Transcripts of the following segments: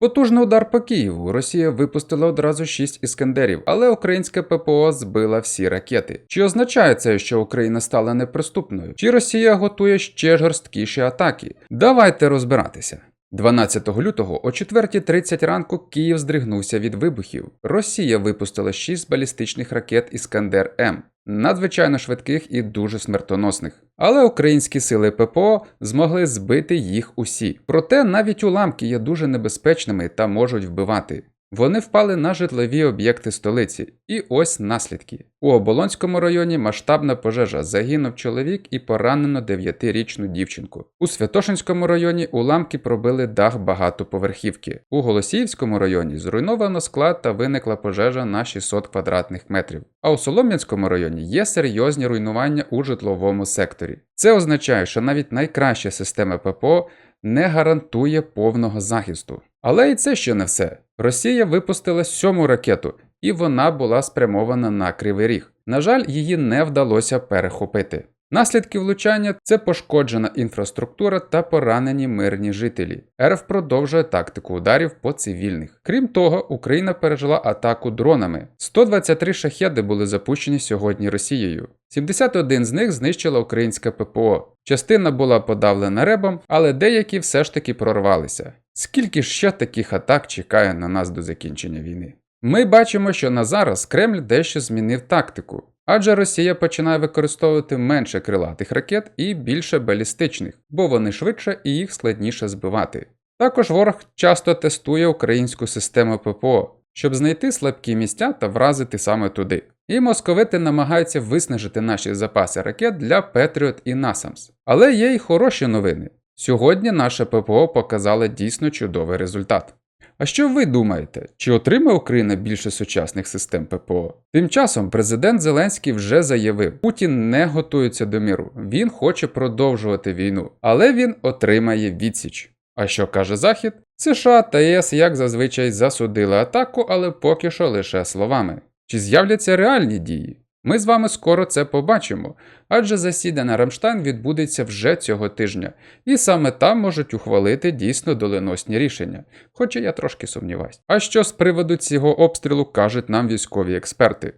Потужний удар по Києву. Росія випустила одразу 6 іскандерів, але українське ППО збила всі ракети. Чи означає це, що Україна стала неприступною? Чи Росія готує ще жорсткіші атаки? Давайте розбиратися. 12 лютого о 4.30 ранку Київ здригнувся від вибухів. Росія випустила 6 балістичних ракет Іскандер М, надзвичайно швидких і дуже смертоносних. Але українські сили ППО змогли збити їх усі. Проте навіть уламки є дуже небезпечними та можуть вбивати. Вони впали на житлові об'єкти столиці, і ось наслідки. У Оболонському районі масштабна пожежа загинув чоловік і поранено 9-річну дівчинку. У Святошинському районі уламки пробили дах багатоповерхівки. У Голосіївському районі зруйновано склад та виникла пожежа на 600 квадратних метрів. А у Солом'янському районі є серйозні руйнування у житловому секторі. Це означає, що навіть найкраща система ППО не гарантує повного захисту. Але і це ще не все. Росія випустила сьому ракету, і вона була спрямована на Кривий Ріг. На жаль, її не вдалося перехопити. Наслідки влучання це пошкоджена інфраструктура та поранені мирні жителі. РФ продовжує тактику ударів по цивільних. Крім того, Україна пережила атаку дронами. 123 шахеди були запущені сьогодні Росією. 71 з них знищила українська ППО. Частина була подавлена ребом, але деякі все ж таки прорвалися. Скільки ж ще таких атак чекає на нас до закінчення війни? Ми бачимо, що на зараз Кремль дещо змінив тактику, адже Росія починає використовувати менше крилатих ракет і більше балістичних, бо вони швидше і їх складніше збивати. Також ворог часто тестує українську систему ППО, щоб знайти слабкі місця та вразити саме туди. І московити намагаються виснажити наші запаси ракет для Patriot і NASAMS. Але є й хороші новини. Сьогодні наше ППО показало дійсно чудовий результат. А що ви думаєте, чи отримає Україна більше сучасних систем ППО? Тим часом президент Зеленський вже заявив, Путін не готується до міру, він хоче продовжувати війну, але він отримає відсіч. А що каже Захід? США та ЄС, як зазвичай, засудили атаку, але поки що лише словами. Чи з'являться реальні дії? Ми з вами скоро це побачимо, адже засідання Рамштайн відбудеться вже цього тижня, і саме там можуть ухвалити дійсно доленосні рішення, хоча я трошки сумніваюсь. А що з приводу цього обстрілу кажуть нам військові експерти?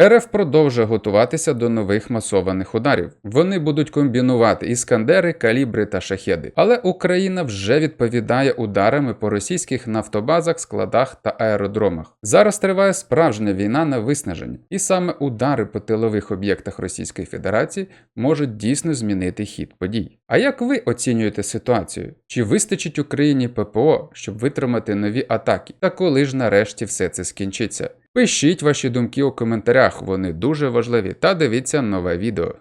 РФ продовжує готуватися до нових масованих ударів. Вони будуть комбінувати іскандери, калібри та шахеди. Але Україна вже відповідає ударами по російських нафтобазах, складах та аеродромах. Зараз триває справжня війна на виснаження, і саме удари по тилових об'єктах Російської Федерації можуть дійсно змінити хід подій. А як ви оцінюєте ситуацію? Чи вистачить Україні ППО, щоб витримати нові атаки? Та коли ж нарешті все це скінчиться? Пишіть ваші думки у коментарях, вони дуже важливі, та дивіться нове відео.